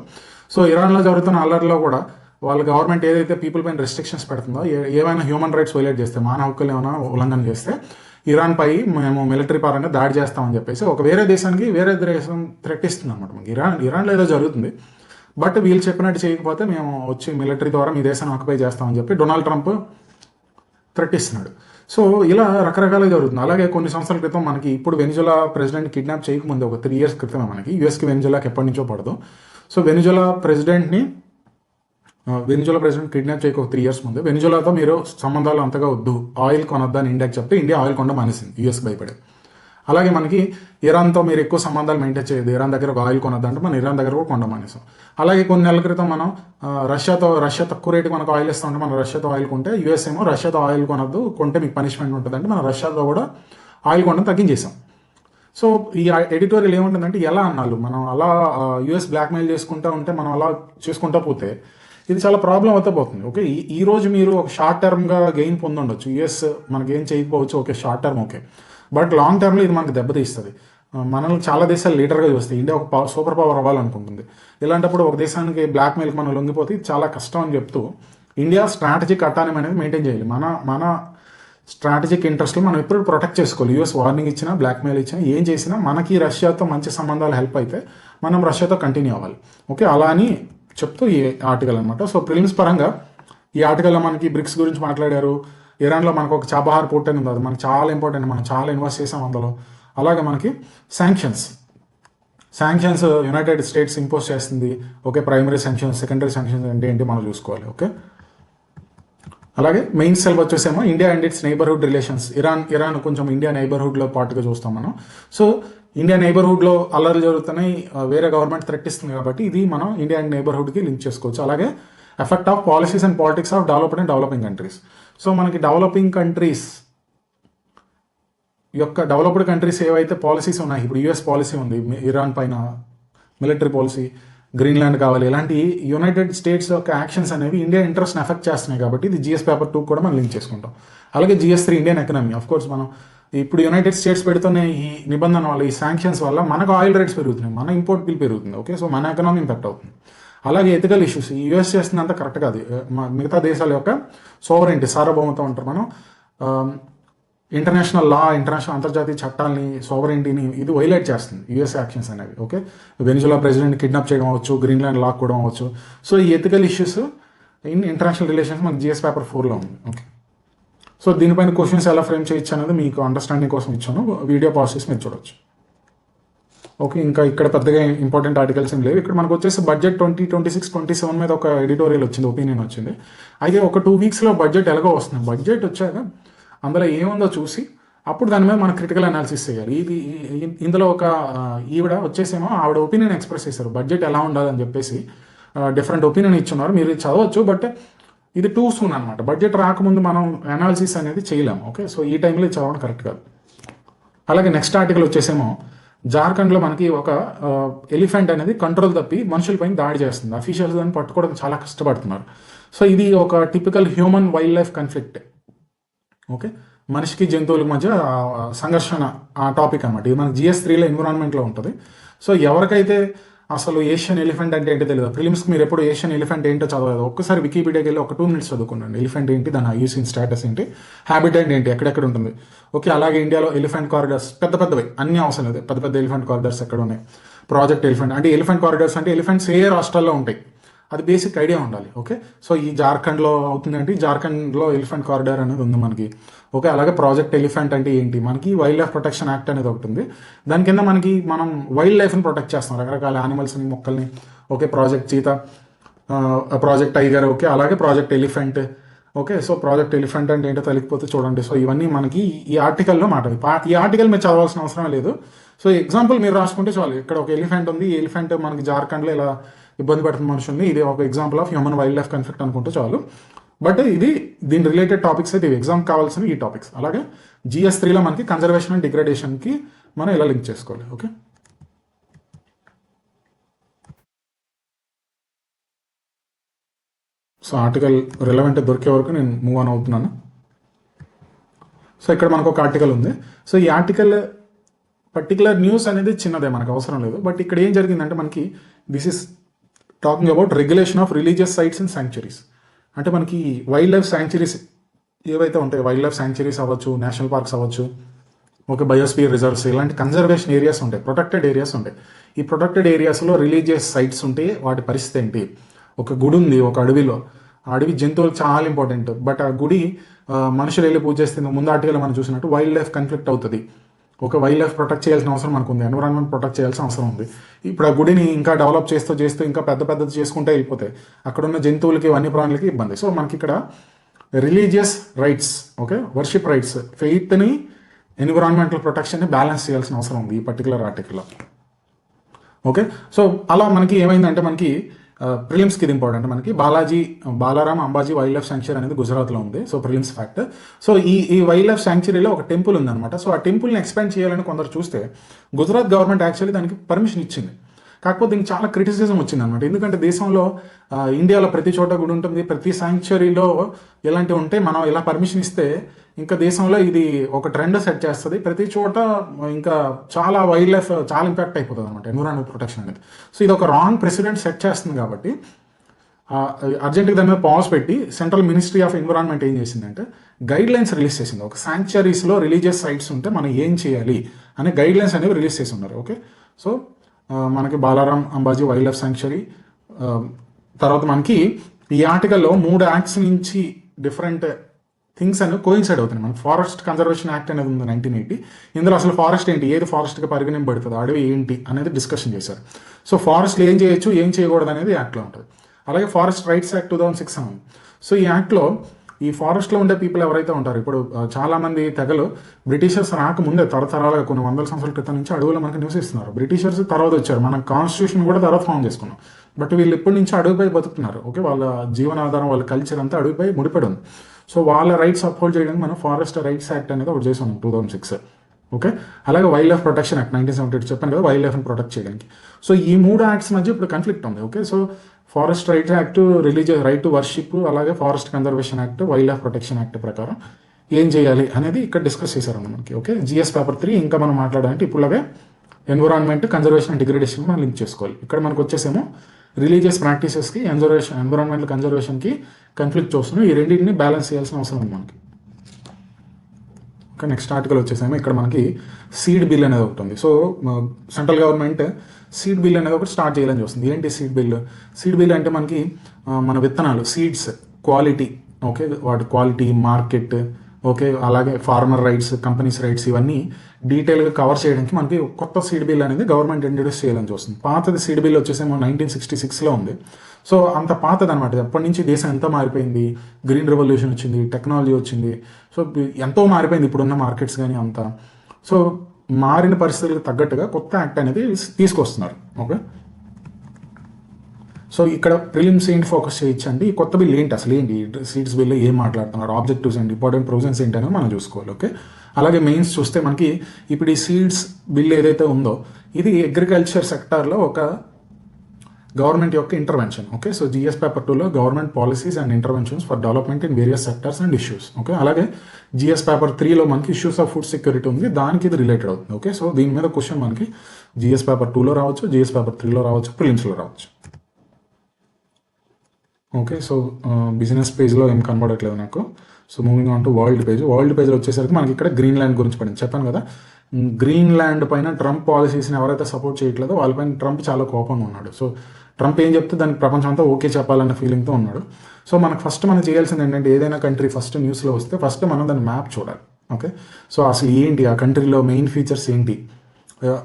సో ఇరాన్లో జరుగుతున్న అల్లర్లో కూడా వాళ్ళ గవర్నమెంట్ ఏదైతే పీపుల్ పైన రెస్ట్రిక్షన్స్ పెడుతుందో ఏ- ఏమైనా హ్యూమన్ రైట్స్ వైలేట్ చేస్తే మానవ హక్కులు ఏమైనా ఉల్లంఘన చేస్తే ఇరాన్ పై మేము మిలిటరీ పరంగా దాడి చేస్తామని చెప్పేసి ఒక వేరే దేశానికి వేరే దేశం థ్రెట్ ఇస్తుంది అనమాట మనకి ఇరాన్ ఇరాన్లో ఏదో జరుగుతుంది. బట్ వీళ్ళు చెప్పినట్టు చేయకపోతే మేము వచ్చి మిలిటరీ ద్వారా మీ దేశాన్ని ఆక్యుపై చేస్తామని చెప్పి డొనాల్డ్ ట్రంప్ థ్రెట్ ఇస్తున్నాడు సో ఇలా రకరకాలుగా జరుగుతుంది. అలాగే కొన్ని సంవత్సరాల క్రితం మనకి ఇప్పుడు వెనిజులా ప్రెసిడెంట్ కిడ్నాప్ చేయకముందు ఒక త్రీ ఇయర్స్ క్రితమే మనకి యూఎస్కి వెనిజులాకి ఎప్పటి నుంచో పడదు. సో వెనిజులా ప్రెసిడెంట్ని వెనిజులా ప్రెసిడెంట్ కిడ్నాప్ చేయక త్రీ ఇయర్స్ ముందు. వెనిజులాతో మీరు సంబంధాలు అంతగా వద్దు. ఆయిల్ కొనొద్దని ఇండియాకి చెప్తే ఇండియా ఆయిల్ కొండ మానేసింది. యూఎస్ భయపడే. అలాగే మనకి ఇరాన్తో మీరు ఎక్కువ సంబంధాలు మెయింటైన్ చేయదు ఇరాన్ దగ్గర ఒక ఆయిల్ కొనొద్దంటే మనం ఇరాన్ దగ్గర కూడా కొండ మానేసాం. అలాగే కొన్ని నెలల క్రితం మనం uh, రష్యాతో రష్యా తక్కువ రేటుకి మనకు ఆయిల్ ఇస్తా ఉంటే మనం రష్యాతో ఆయిల్ కొంటే యూఎస్ ఏమో రష్యాతో ఆయిల్ కొనొద్దు. కొంటే మీకు పనిష్మెంట్ ఉంటుందంటే మనం రష్యాతో కూడా ఆయిల్ కొనడం తగ్గించేసాం. సో ఈ ఎడిటోరియల్ ఏముంటుందంటే ఎలా అన్నాళ్ళు? మనం అలా uh, యుఎస్ బ్లాక్మెయిల్ చేసుకుంటా ఉంటే మనం అలా చేసుకుంటా పోతే ఇది చాలా ప్రాబ్లం అయితే పోతుంది. ఓకే ఈ రోజు మీరు ఒక షార్ట్ టర్మ్గా గెయిన్ పొందుండొచ్చు. యుఎస్ మనకి ఏం చేయకపోవచ్చు okay short term okay. But long టర్మ్లో ఇది మనకు దెబ్బతీస్తుంది మనల్ని చాలా దేశాలు లీడర్గా చూస్తాయి. ఇండియా ఒక సూపర్ పవర్ అవ్వాలనుకుంటుంది. ఇలాంటప్పుడు ఒక దేశానికి బ్లాక్మెయిల్కి మనం లొంగిపోతే చాలా కష్టం అని చెప్తూ ఇండియా స్ట్రాటజిక్ అటానమీ అనేది మెయింటైన్ చేయాలి. మన మన స్ట్రాటజిక్ ఇంట్రెస్ట్లో మనం ఎప్పుడు ప్రొటెక్ట్ చేసుకోవాలి. యూఎస్ వార్నింగ్ ఇచ్చినా బ్లాక్మెయిల్ ఇచ్చినా ఏం చేసినా మనకి రష్యాతో మంచి సంబంధాలు హెల్ప్ అయితే మనం రష్యాతో కంటిన్యూ అవ్వాలి. ఓకే అలా అని చెప్తూ ఈ ఆర్టికల్ అనమాట సో ప్రిలిమ్స్ పరంగా ఈ ఆర్టికల్లో మనకి బ్రిక్స్ గురించి మాట్లాడారు. ఇరాన్లో మనకు ఒక చాబహార్ పోర్ట్ అని ఉంది. అది మనకు చాలా ఇంపార్టెంట్ మనం చాలా ఇన్వెస్ట్ చేసాం అందులో. అలాగే మనకి sanctions sanctions United States impose చేస్తుంది. Okay primary sanctions secondary sanctions అంటే ఏంటి మనం చూసుకోవాలి. ఓకే? అలాగే మెయిన్ సెల్ వచ్చేసేమో India and its neighbourhood relations Iran Iran కొంచెం ఇండియా నైబర్హుడ్లో పాటుగా చూస్తాం మనం. సో ఇండియా నైబర్హుడ్లో అల్లర్లు జరుగుతున్నాయి. వేరే గవర్నమెంట్ థ్రెట్ ఇస్తుంది కాబట్టి ఇది మనం ఇండియా అండ్ నైబర్హుడ్కి లింక్ చేసుకోవచ్చు. అలాగే effect of policies and politics of developed and developing countries so మనకి డెవలపింగ్ కంట్రీస్ యొక్క డెవలప్డ్ కంట్రీస్ ఏవైతే పాలసీస్ ఉన్నాయి ఇప్పుడు యుఎస్ పాలసీ ఉంది ఇరాన్ పైన మిలిటరీ పాలసీ గ్రీన్లాండ్ కావాలి ఇలాంటి యునైటెడ్ స్టేట్స్ యొక్క యాక్షన్స్ అనేవి ఇండియా ఇంట్రెస్ట్ని ఎఫెక్ట్ చేస్తున్నాయి కాబట్టి ఇది జిఎస్ పేపర్ టూ కూడా మనం లింక్ చేసుకుంటాం. అలాగే GS three Indian economy of course మనం ఇప్పుడు యునైటెడ్ స్టేట్స్ పెడుతున్న ఈ నిబంధన వల్ల ఈ శాంక్షన్స్ వల్ల మనకు ఆయిల్ రేట్స్ పెరుగుతున్నాయి మన ఇంపోర్ట్ బిల్ పెరుగుతుంది ఓకే సో మన ఎకనామీ ఇంపాక్ట్ అవుతుంది. అలాగే ఎథికల్ ఇష్యూస్ ఈ యూఎస్ చేస్తున్నంత కరెక్ట్ కాదు. మిగతా దేశాల యొక్క సోవరెంటీ సార్వభౌమతం అంటారు మనం. ఇంటర్నేషనల్ లా ఇంటర్నేషనల్ అంతర్జాతీయ చట్టాలని సోవరెంటీని ఇది వైలేట్ చేస్తుంది యుఎస్ యాక్షన్స్ అనేవి ఓకే వెనిజులా ప్రెసిడెంట్ కిడ్నాప్ చేయడం అవ్వచ్చు గ్రీన్లాండ్ లాక్కోవడం అవ్వచ్చు. సో ఈ ethical issues in international relations మనకి జిఎస్ పేపర్ ఫోర్లో ఉంది ఓకే సో దీనిపైన క్వశ్చన్స్ ఎలా ఫ్రేమ్ చేయొచ్చు అనేది మీకు అండర్స్టాండింగ్ కోసం ఇచ్చాను. వీడియో పాస్ చేసి మీరు చూడొచ్చు. ఓకే ఇంకా ఇక్కడ పెద్దగా ఇంపార్టెంట్ ఆర్టికల్స్ ఏం లేవు. ఇక్కడ మనకు వచ్చేసి budget twenty twenty six twenty seven మీద ఒక ఎడిటోరియల్ వచ్చింది ఒపీనియన్ వచ్చింది. అయితే ఒక టూ వీక్స్లో బడ్జెట్ ఎలాగో వస్తుంది? బడ్జెట్ వచ్చాక అందులో ఏముందో చూసి అప్పుడు దాని మీద మనం క్రిటికల్ అనాలిసిస్ చేయాలి. ఇది ఇందులో ఒక ఈవిడ వచ్చేసేమో ఆవిడ ఒపీనియన్ ఎక్స్ప్రెస్ చేశారు. బడ్జెట్ ఎలా ఉండాలని చెప్పేసి డిఫరెంట్ ఒపీనియన్ ఇచ్చున్నారు. మీరు చదవచ్చు బట్ ఇది టూ సూన్ అనమాట బడ్జెట్ రాకముందు మనం అనాలిసిస్ అనేది చేయలేము. ఓకే సో ఈ టైంలో చదవడం కరెక్ట్ కాదు. అలాగే నెక్స్ట్ ఆర్టికల్ వచ్చేసేమో జార్ఖండ్లో మనకి ఒక ఎలిఫెంట్ అనేది కంట్రోల్ తప్పి మనుషులపైన దాడి చేస్తుంది. అఫీషియల్స్ దాన్ని పట్టుకోవడం చాలా కష్టపడుతున్నారు. సో ఇది ఒక typical human wild life conflict okay మనిషికి జంతువులకు మధ్య సంఘర్షణ ఆ టాపిక్ అనమాట ఇది మన జిఎస్ త్రీలో ఎన్విరాన్మెంట్లో ఉంటుంది. సో ఎవరికైతే అసలు ఏషియన్ ఎలిఫెంట్ అంటే ఏంటో తెలియదు ప్రిలిమ్స్కి మీరు ఎప్పుడు ఏషియన్ ఎలిఫెంట్ ఏంటో చదవలేదు. ఒక్కసారి వికీపీడియాకి వెళ్ళి ఒక టూ మినిట్స్ చదువుకున్నాను. ఎలిఫెంట్ ఏంటి? దాని ఐయూసీన్ స్టేటస్ ఏంటి? హ్యాబిటెంట్ ఏంటి? ఎక్కడెక్కడ ఉంటుంది? ఓకే అలాగే ఇండియాలో ఎలిఫెంట్ కారిడార్స్ పెద్ద పెద్దవి. అన్ని అవసరం లేదు. పెద్ద పెద్ద ఎలిఫెంట్ కారిడార్స్ ఎక్కడ ఉన్నాయి? ప్రాజెక్ట్ ఎలిఫెంట్ అంటే ఎలిఫెంట్ కారిడార్స్ అంటే ఎలిఫెంట్స్ ఏ రాష్ట్రాల్లో ఉంటాయి? అది బేసిక్ ఐడియా ఉండాలి ఓకే సో ఈ జార్ఖండ్లో అవుతుందంటే జార్ఖండ్లో ఎలిఫెంట్ కారిడార్ అనేది ఉంది మనకి ఓకే అలాగే ప్రాజెక్ట్ ఎలిఫెంట్ అంటే ఏంటి? మనకి వైల్డ్ లైఫ్ ప్రొటెక్షన్ యాక్ట్ అనేది ఒకటి ఉంది. దాని కింద మనకి మనం వైల్డ్ లైఫ్ని ప్రొటెక్ట్ చేస్తాం రకరకాల యానిమల్స్ని మొక్కల్ని okay project cheetah project tiger okay అలాగే project elephant okay so project elephant అంటే ఏంటో తెలియకపోతే చూడండి. సో ఇవన్నీ మనకి ఈ ఆర్టికల్లో మాట ఈ ఆర్టికల్ మీరు చదవాల్సిన అవసరం లేదు. సో ఎగ్జాంపుల్ మీరు రాసుకుంటే చాలు ఇక్కడ ఒక ఎలిఫెంట్ ఉంది ఎలిఫెంట్ మనకి జార్ఖండ్లో ఇలా ఇబ్బంది పెడుతున్న మనుషుల్ని ఇది ఒక example of human wild life conflict అనుకుంటే చాలు. బట్ ఇది దీని రిలేటెడ్ టాపిక్స్ అయితే ఎగ్జామ్ కావాల్సిన ఈ టాపిక్స్ అలాగే జిఎస్ త్రీలో మనకి కన్జర్వేషన్ అండ్ డిగ్రేడేషన్కి మనం ఇలా లింక్ చేసుకోవాలి? ఓకే సో ఆర్టికల్ రిలవెంట్ దొరికే వరకు నేను మూవ్ ఆన్ అవుతున్నాను. సో ఇక్కడ మనకు ఒక ఆర్టికల్ ఉంది. సో ఈ ఆర్టికల్ పర్టికులర్ న్యూస్ అనేది చిన్నదే మనకు అవసరం లేదు. బట్ ఇక్కడ ఏం జరిగిందంటే మనకి this is talking about regulation of religious sites and sanctuaries అంటే మనకి వైల్డ్ లైఫ్ శాంక్చురీస్ ఏవైతే ఉంటాయి వైల్డ్ లైఫ్ శాంక్చురీస్ అవ్వచ్చు నేషనల్ పార్క్స్ అవ్వచ్చు ఒక బయోస్పియర్ రిజర్వ్స్ ఇలాంటి కన్జర్వేషన్ ఏరియాస్ ఉంటాయి ప్రొటెక్టెడ్ ఏరియాస్ ఉంటాయి. ఈ ప్రొటెక్టెడ్ ఏరియాస్లో రిలీజియస్ సైట్స్ ఉంటే వాటి పరిస్థితి ఏంటి? ఒక గుడి ఉంది ఒక అడవిలో. ఆ అడవి జంతువులు చాలా ఇంపార్టెంట్ బట్ ఆ గుడి మనుషులు వెళ్ళి పూజ చేస్తే ముందు ఆర్టికల్ మనం చూసినట్టు వైల్డ్ లైఫ్ కన్ఫ్లిక్ట్ అవుతుంది. ఒక వైల్డ్ లైఫ్ ప్రొటెక్ట్ చేయాల్సిన అవసరం మనకు ఉంది ఎన్విరాన్మెంట్ ప్రొటెక్ట్ చేయాల్సిన అవసరం ఉంది. ఇప్పుడు ఆ గుడిని ఇంకా డెవలప్ చేస్తూ చేస్తూ ఇంకా పెద్ద పెద్దది చేసుకుంటే వెళ్ళిపోతాయి. అక్కడ ఉన్న జంతువులకి వన్యప్రాణులకి ఇబ్బంది. సో మనకి ఇక్కడ religious rights okay worship rights ఫెయిత్ని environmental ప్రొటెక్షన్ని బ్యాలెన్స్ చేయాల్సిన అవసరం ఉంది ఈ పర్టికులర్ ఆర్టికల్లో ఓకే సో అలా మనకి ఏమైందంటే మనకి ప్రిలిమ్స్కి ఇది ఇంపార్టెంట్ మనకి Balaji Balaram Ambaji wild life sanctuary అనేది గుజరాత్లో ఉంది. సో ప్రిలిమ్స్ ఫ్యాక్ట్ సో ఈ ఈ వైల్డ్ లైఫ్ శాంక్చురీలో ఒక టెంపుల్ ఉందన్నమాట. సో ఆ టెంపుల్ని ఎక్స్పాండ్ చేయాలని కొందరు చూస్తే గుజరాత్ గవర్నమెంట్ యాక్చువల్లీ దానికి పర్మిషన్ ఇచ్చింది. కాకపోతే దీనికి చాలా క్రిటిసిజం వచ్చింది అనమాట ఎందుకంటే దేశంలో ఇండియాలో ప్రతి చోట గుడి ఉంటుంది ప్రతి శాంక్చురీలో ఇలాంటివి ఉంటే మనం ఇలా పర్మిషన్ ఇస్తే ఇంకా దేశంలో ఇది ఒక ట్రెండ్ సెట్ చేస్తుంది. ప్రతి చోట ఇంకా చాలా వైల్డ్ లైఫ్ చాలా ఇంపాక్ట్ అయిపోతుంది అనమాట ఎన్విరాన్మెంట్ ప్రొటెక్షన్ అనేది. సో ఇది ఒక రాంగ్ ప్రెసిడెంట్ సెట్ చేస్తుంది కాబట్టి అర్జెంట్గా దాని మీద పాజ్ పెట్టి సెంట్రల్ మినిస్ట్రీ ఆఫ్ ఎన్విరాన్మెంట్ ఏం చేసిందంటే గైడ్ లైన్స్ రిలీజ్ చేసింది. ఒక శాంక్చరీస్లో రిలీజియస్ సైట్స్ ఉంటే మనం ఏం చేయాలి అనే గైడ్ లైన్స్ అనేవి రిలీజ్ చేసి ఉన్నారు. ఓకే సో మనకి Balaram Ambaji wild life sanctuary తర్వాత మనకి ఈ ఆర్టికల్లో మూడు యాక్ట్స్ నుంచి డిఫరెంట్ థింగ్స్ అనేవి కోయిన్సైడ్ అవుతున్నాయి. మనకి ఫారెస్ట్ కన్జర్వేషన్ యాక్ట్ అనేది ఉంది నైన్టీన్ ఎయిటీ. ఇందులో అసలు ఫారెస్ట్ ఏంటి? ఏది ఫారెస్ట్గా పరిగణింపబడుతుంది? అడవి ఏంటి? అనేది డిస్కషన్ చేశారు. సో ఫారెస్ట్లు ఏం చేయొచ్చు? ఏం చేయకూడదు అనేది యాక్ట్లో ఉంటుంది. అలాగే forest rights act two thousand six అని సో ఈ యాక్ట్లో ఈ ఫారెస్ట్లో ఉండే పీపుల్ ఎవరైతే ఉంటారు ఇప్పుడు చాలామంది తెగలు బ్రిటిషర్స్ రాకముందే తరతరాలుగా కొన్ని వందల సంవత్సరాల క్రితం నుంచి అడవులు మనకు నివసిస్తున్నారు బ్రిటిషర్స్ తర్వాత వచ్చారు. మనం కాన్స్టిట్యూషన్ కూడా తర్వాత ఫామ్ చేసుకున్నాం. బట్ వీళ్ళు ఇప్పటి నుంచి అడవిపై బతుకుతున్నారు. ఓకే వాళ్ళ జీవనాధారం వాళ్ళ కల్చర్ అంతా అడవిపై ముడిపడి ఉంది. సో వాళ్ళ రైట్స్ అప్హోల్డ్ చేయడానికి మనం ఫారెస్ట్ రైట్స్ యాక్ట్ అనేది ఒకటి చేసాం టూ థౌసండ్ సిక్స్. ఓకే అలాగే wild life protection act nineteen seventy eight చెప్పాను కదా వైల్డ్ లైఫ్ని ప్రొటెక్ట్ చేయడానికి. సో ఈ మూడు యాక్ట్స్ మధ్య ఇప్పుడు కన్ఫ్లిక్ట్ ఉంది okay so forest right act religious right to worship అలాగే forest conservation act wild life protection act ప్రకారం ఏం చేయాలి అనేది ఇక్కడ డిస్కస్ చేశారన్న మనకి ఓకే జిఎస్ పేపర్ త్రీ ఇంకా మనం మాట్లాడాలంటే ఇప్పుడులాగే ఎన్విరాన్మెంట్ కన్జర్వేషన్ డిగ్రేడేషన్ మనం లింక్ చేసుకోవాలి. ఇక్కడ మనకు వచ్చేసేమో రిలీజియస్ ప్రాక్టీసెస్కి ఎన్జర్వేషన్ ఎన్విరాన్మెంటల్ కన్జర్వేషన్కి కన్ఫ్లిక్ట్ చూస్తున్నాం. ఈ రెండింటిని బ్యాలెన్స్ చేయాల్సిన అవసరం ఉంది మనకి. నెక్స్ట్ ఆర్టికల్ వచ్చేసేమో ఇక్కడ మనకి సీడ్ బిల్ అనేది ఒకటి ఉంది. So central government seed bill అనేది ఒకటి స్టార్ట్ చేయాలని చూస్తుంది. ఏంటి సీడ్ బిల్ సీడ్ బిల్ అంటే మనకి మన విత్తనాలు సీడ్స్ క్వాలిటీ ఓకే వాటి క్వాలిటీ మార్కెట్ ఓకే అలాగే ఫార్మర్ రైట్స్ కంపెనీస్ రైట్స్ ఇవన్నీ డీటెయిల్గా కవర్ చేయడానికి మనకి కొత్త సీడ్ బిల్ అనేది గవర్నమెంట్ ఇంట్రడ్యూస్ చేయాలని చూస్తుంది. పాతది సీడ్ బిల్ వచ్చేసేమో నైన్టీన్ సిక్స్టీ సిక్స్లో ఉంది. సో అంత పాతది అనమాట ఎప్పటి నుంచి దేశం ఎంత మారిపోయింది. గ్రీన్ రెవల్యూషన్ వచ్చింది టెక్నాలజీ వచ్చింది. సో ఎంతో మారిపోయింది ఇప్పుడున్న మార్కెట్స్ కానీ అంతా. సో మారిన పరిస్థితులకు తగ్గట్టుగా కొత్త యాక్ట్ అనేది తీసుకొస్తున్నారు. ఓకే సో ఇక్కడ ప్రిలిమ్స్ ఏంటి ఫోకస్ చేయొచ్చండి? ఈ కొత్త బిల్ ఏంటి అసలు ఏంటి? సీట్స్ బిల్ ఏం మాట్లాడుతున్నారు? ఆబ్జెక్టివ్స్ ఏంటి? ఇంపార్టెంట్ ప్రొవిజన్స్ ఏంటి అనేది మనం చూసుకోవాలి. ఓకే అలాగే మెయిన్స్ చూస్తే మనకి ఇప్పుడు ఈ సీడ్స్ బిల్ ఏదైతే ఉందో ఇది అగ్రికల్చర్ సెక్టార్లో ఒక గవర్నమెంట్ యొక్క intervention okay so GS paper టూలో government policies and interventions for development in various sectors and issues okay అలాగే జిఎస్ పేపర్ త్రీలో మనకి ఇష్యూస్ ఆఫ్ ఫుడ్ సెక్యూరిటీ ఉంది దానికి ఇది రిలేటెడ్ అవుతుంది ఓకే సో దీని మీద క్వశ్చన్ మనకి జిఎస్ పేపర్ టూలో రావచ్చు జిఎస్ పేపర్ త్రీలో రావచ్చు ప్రిలిమ్స్లో రావచ్చు. ఓకే సో బిజినెస్ పేజ్లో ఏం కనబడట్లేదు నాకు. So moving on to world page world పేజ్లో వచ్చేసరికి మనకి ఇక్కడ గ్రీన్ ల్యాండ్ గురించి పడింది. చెప్పాను కదా? గ్రీన్ ల్యాండ్ పైన ట్రంప్ పాలసీస్ని ఎవరైతే సపోర్ట్ చేయట్లేదో వాళ్ళపైన ట్రంప్ చాలా కోపంగా ఉన్నాడు. సో ట్రంప్ ఏం చెప్తే దానికి ప్రపంచం అంతా ఓకే చెప్పాలన్న ఫీలింగ్తో ఉన్నాడు. సో మనకు ఫస్ట్ మనం చేయాల్సింది ఏంటంటే ఏదైనా కంట్రీ ఫస్ట్ న్యూస్లో వస్తే ఫస్ట్ మనం దాని మ్యాప్ చూడాలి. ఓకే సో అసలు ఏంటి? ఆ కంట్రీలో మెయిన్ ఫీచర్స్ ఏంటి?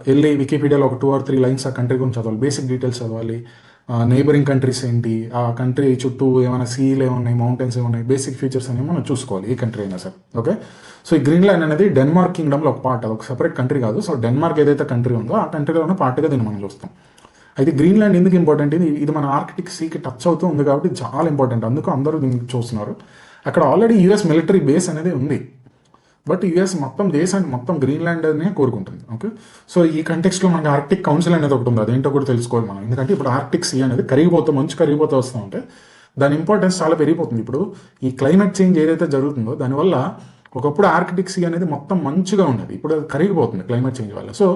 వెళ్ళి వికీపీడియాలో ఒక టూ ఆర్ త్రీ లైన్స్ ఆ కంట్రీ గురించి చదవాలి. బేసిక్ డీటెయిల్స్ చదవాలి. నైబరింగ్ కంట్రీస్ ఏంటి? ఆ కంట్రీ చుట్టూ ఏమైనా సీలు ఏమున్నాయి? మౌంటైన్స్ ఏమున్నాయి? బేసిక్ ఫీచర్స్ అనేవి మనం చూసుకోవాలి ఏ కంట్రీ అయినా సరే. ఓకే సో ఈ గ్రీన్లాండ్ అనేది డెన్మార్క్ కింగ్డమ్లో ఒక పార్ట్ అది. ఒక సెపరేట్ కంట్రీ కాదు. సో డెన్మార్క్ ఏదైతే కంట్రీ ఉందో ఆ కంట్రీలో ఉన్న పార్ట్గా దీన్ని మనం చూస్తాం. అయితే గ్రీన్లాండ్ ఎందుకు ఇంపార్టెంట్? ఇది ఇది మన ఆర్కిటిక్ సీకి టచ్ అవుతూ ఉంది కాబట్టి చాలా ఇంపార్టెంట్. అందుకు అందరూ దీన్ని చూస్తున్నారు. అక్కడ ఆల్రెడీ యూఎస్ మిలిటరీ బేస్ అనేది ఉంది. బట్ యుఎస్ మొత్తం దేశాన్ని మొత్తం గ్రీన్లాండ్ అనే కోరుకుంటుంది. ఓకే? సో ఈ కంటెక్స్లో మనకి ఆర్టిక్ కౌన్సిల్ అనేది ఒకటి ఉంది. అదేంటో కూడా తెలుసుకోవాలి మనం. ఎందుకంటే ఇప్పుడు ఆర్కిటిక్ సీ అనేది కరిగిపోతూ మంచు కరిగిపోతూ వస్తూ ఉంటే దాని ఇంపార్టెన్స్ చాలా పెరిగిపోతుంది. ఇప్పుడు ఈ క్లైమేట్ చేంజ్ ఏదైతే జరుగుతుందో దానివల్ల ఒకప్పుడు ఆర్కిటిక్ సీ అనేది మొత్తం మంచిగా ఉండేది. ఇప్పుడు అది కరిగిపోతుంది క్లైమేట్ చేంజ్ వల్ల. సో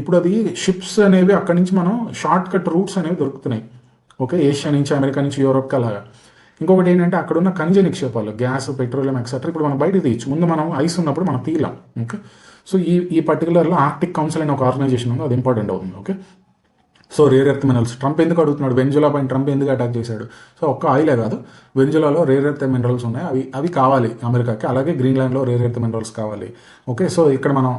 ఇప్పుడు అది షిప్స్ అనేవి అక్కడి నుంచి మనం షార్ట్ కట్ రూట్స్ అనేవి దొరుకుతున్నాయి. ఓకే ఏషియా నుంచి అమెరికా నుంచి యూరోప్కి అలాగా. ఇంకొకటి ఏంటంటే అక్కడ ఉన్న ఖనిజ నిక్షేపాలు గ్యాస్ పెట్రోలియం ఎక్సెట్రా ఇప్పుడు మనం బయట తీయచ్చు. ముందు మనం ఐస్ ఉన్నప్పుడు మనం తీయలేం. ఓకే సో ఈ ఈ పర్టికులర్లో ఆర్టిక్ కౌన్సిల్ అనే ఒక ఆర్గనైజేషన్ ఉంది. అది ఇంపార్టెంట్ అవుతుంది. Okay so rare earth minerals Trump ఎందుకు అడుగుతున్నాడు? వెంజులా పైన ట్రంప్ ఎందుకు అటాక్ చేశాడు? సో ఒక్క ఆయిలే కాదు వెంజులాలో రేర్ ఎర్త్ మినరల్స్ ఉన్నాయి. అవి అవి కావాలి అమెరికాకి. అలాగే గ్రీన్లాండ్లో రేర్ ఎర్త్ మినరల్స్ కావాలి. ఓకే సో ఇక్కడ మనం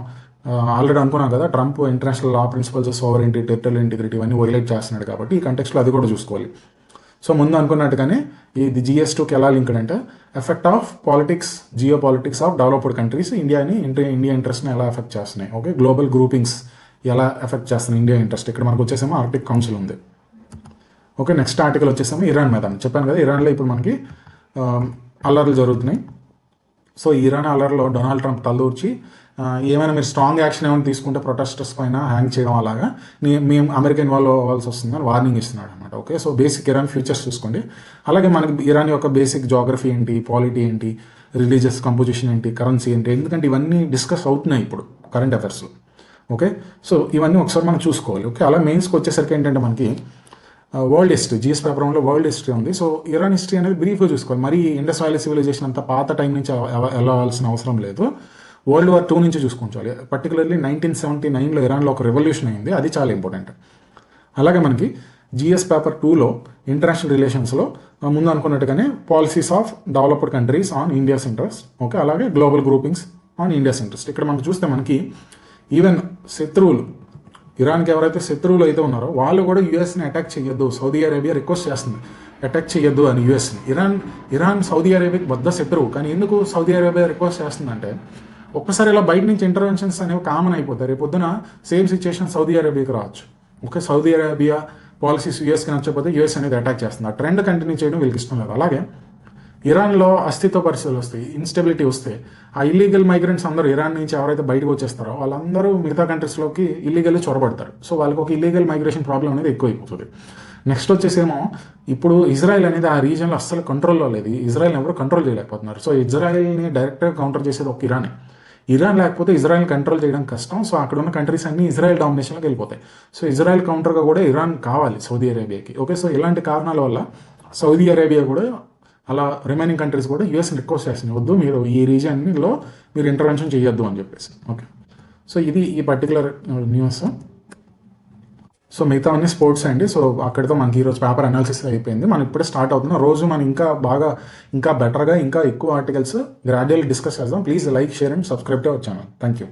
ఆల్రెడీ అనుకున్నాం కదా Trump international law principles sovereignty territory integrity ఇవన్నీ వైలేట్ చేస్తున్నాడు కాబట్టి ఈ కంటెక్స్లో అది కూడా చూసుకోవాలి. సో ముందు అనుకున్నట్టుగానే ఇది జిఎస్ టూకి ఎలా లింక్డ్ అంటే effect of politics geopolitics of developed countries ఇండియాని ఇండియా ఇండియా ఇంట్రెస్ట్ని ఎలా ఎఫెక్ట్ చేస్తున్నాయి? ఓకే గ్లోబల్ గ్రూపింగ్స్ ఎలా ఎఫెక్ట్ చేస్తున్నాయి ఇండియా ఇంట్రెస్ట్ ఇక్కడ మనకు వచ్చేసేమో ఆర్టిక్ కౌన్సిల్ ఉంది. ఓకే నెక్స్ట్ ఆర్టికల్ వచ్చేసేమో ఇరాన్ మీద చెప్పాను కదా ఇరాన్లో ఇప్పుడు మనకి um, అల్లర్లు జరుగుతున్నాయి. సో ఇరాన్ అల్లర్లో డొనాల్డ్ ట్రంప్ తల్లూర్చి ఏమైనా మీరు స్ట్రాంగ్ యాక్షన్ ఏమైనా తీసుకుంటే ప్రొటెస్టర్స్ పైన హ్యాంగ్ చేయడం అలాగా మేము అమెరికా ఇన్వాల్వ్ అవ్వాల్సి వస్తుందని వార్నింగ్ ఇస్తున్నాడు అనమాట okay so basic Iran futures చూసుకోండి. అలాగే మనకి ఇరాన్ యొక్క బేసిక్ జాగ్రఫీ ఏంటి పాలిటీ ఏంటి రిలీజియస్ కంపోజిషన్ ఏంటి కరెన్సీ ఏంటి ఎందుకంటే ఇవన్నీ డిస్కస్ అవుతున్నాయి ఇప్పుడు కరెంట్ అఫైర్స్లో ఓకే? సో ఇవన్నీ ఒకసారి మనం చూసుకోవాలి ఓకే? అలా మెయిన్స్కి వచ్చేసరికి ఏంటంటే మనకి వరల్డ్ హిస్టరీ జిఎస్ పేపర్లో వరల్డ్ హిస్టరీ ఉంది. సో ఇరాన్ హిస్టరీ అనేది బ్రీఫ్గా చూసుకోవాలి. మరి ఇండస్ వ్యాలీ సివిలైజేషన్ అంత పాత టైం నుంచి వెళ్ళవలసిన అవసరం లేదు. వరల్డ్ వార్ టూ నుంచి చూసుకోవాలి పర్టికులర్లీ నైన్టీన్ సెవెంటీ నైన్లో ఇరాన్లో ఒక రెవల్యూషన్ అయింది. అది చాలా ఇంపార్టెంట్ అలాగే మనకి జిఎస్ పేపర్ టూలో ఇంటర్నేషనల్ రిలేషన్స్లో ముందు అనుకున్నట్టుగానే policies of developed countries on India's interest okay? అలాగే global groupings on India's interest. ఇక్కడ మనం చూస్తే మనకి ఈవెన్ శత్రువులు ఇరాన్కి ఎవరైతే శత్రువులు అయితే ఉన్నారో వాళ్ళు కూడా యూఎస్ని అటాక్ చేయొద్దు. సౌదీ అరేబియా రిక్వెస్ట్ చేస్తుంది. అటాక్ చేయొద్దు అని యూఎస్ని ఇరాన్ ఇరాన్ సౌదీ అరేబియాకి బద్ద శత్రువు. కానీ ఎందుకు సౌదీ అరేబియా రిక్వెస్ట్ చేస్తుందంటే ఒక్కసారి ఇలా బయట నుంచి ఇంటర్వెన్షన్స్ అనేవి కామన్ అయిపోతాయి. రేపు పొద్దున సేమ్ సిచ్యువేషన్ సౌదీ అరేబియాకి రావచ్చు. ఓకే సౌదీ అరేబియా పాలసీస్ యూఎస్కి నచ్చకపోతే యూఎస్ అనేది అటాక్ చేస్తుంది. ఆ ట్రెండ్ కంటిన్యూ చేయడం వీళ్ళకి ఇష్టం లేదు. అలాగే ఇరాన్లో అస్తిత్వ పరిస్థితులు వస్తాయి ఇన్స్టెబిలిటీ వస్తే. ఆ ఇల్లీగల్ మైగ్రెంట్స్ అందరూ ఇరాన్ నుంచి ఎవరైతే బయటకు వచ్చేస్తారో వాళ్ళందరూ మిగతా కంట్రీస్లోకి ఇల్లీగల్ చొరబడతారు. సో వాళ్ళకి ఒక ఇల్లీగల్ మైగ్రేషన్ ప్రాబ్లం అనేది ఎక్కువైపోతుంది. నెక్స్ట్ వచ్చేసేమో ఇప్పుడు ఇజ్రాయెల్ అనేది ఆ రీజన్లో అస్సలు కంట్రోల్లో లేదు. ఇజ్రాయెల్ ఎవరు కంట్రోల్ చేయలేకపోతున్నారు. సో ఇజ్రాయెల్ని డైరెక్ట్గా కౌంటర్ చేసేది ఒక ఇరానే. ఇరాన్ లేకపోతే ఇజ్రాయెల్ కంట్రోల్ చేయడం కష్టం. సో అక్కడ ఉన్న కంట్రీస్ అన్ని ఇజ్రాయెల్ డామినేషన్లోకి వెళ్ళిపోతాయి. సో ఇజ్రాయెల్ కౌంటర్గా కూడా ఇరాన్ కావాలి సౌదీ అరేబియాకి. ఓకే సో ఇలాంటి కారణాల వల్ల సౌదీ అరేబియా కూడా అలా రిమైనింగ్ కంట్రీస్ కూడా యూఎస్ రిక్వెస్ట్ చేస్తున్నాయి వద్దు మీరు ఈ రీజియన్లో మీరు ఇంటర్వెన్షన్ చేయొద్దు అని చెప్పేసి. ఓకే సో ఇది ఈ పర్టికులర్ న్యూస్ సో మిగతా అన్ని స్పోర్ట్స్ అండి. సో అక్కడితో మనకి ఈరోజు పేపర్ అనాలిసిస్ అయిపోయింది. మనం ఇప్పుడే స్టార్ట్ అవుతున్నాం. రోజు మనం ఇంకా బాగా ఇంకా బెటర్గా ఇంకా ఎక్కువ ఆర్టికల్స్ గ్రాడ్యువల్ డిస్కస్ చేద్దాం. Please like share and subscribe to our channel thank you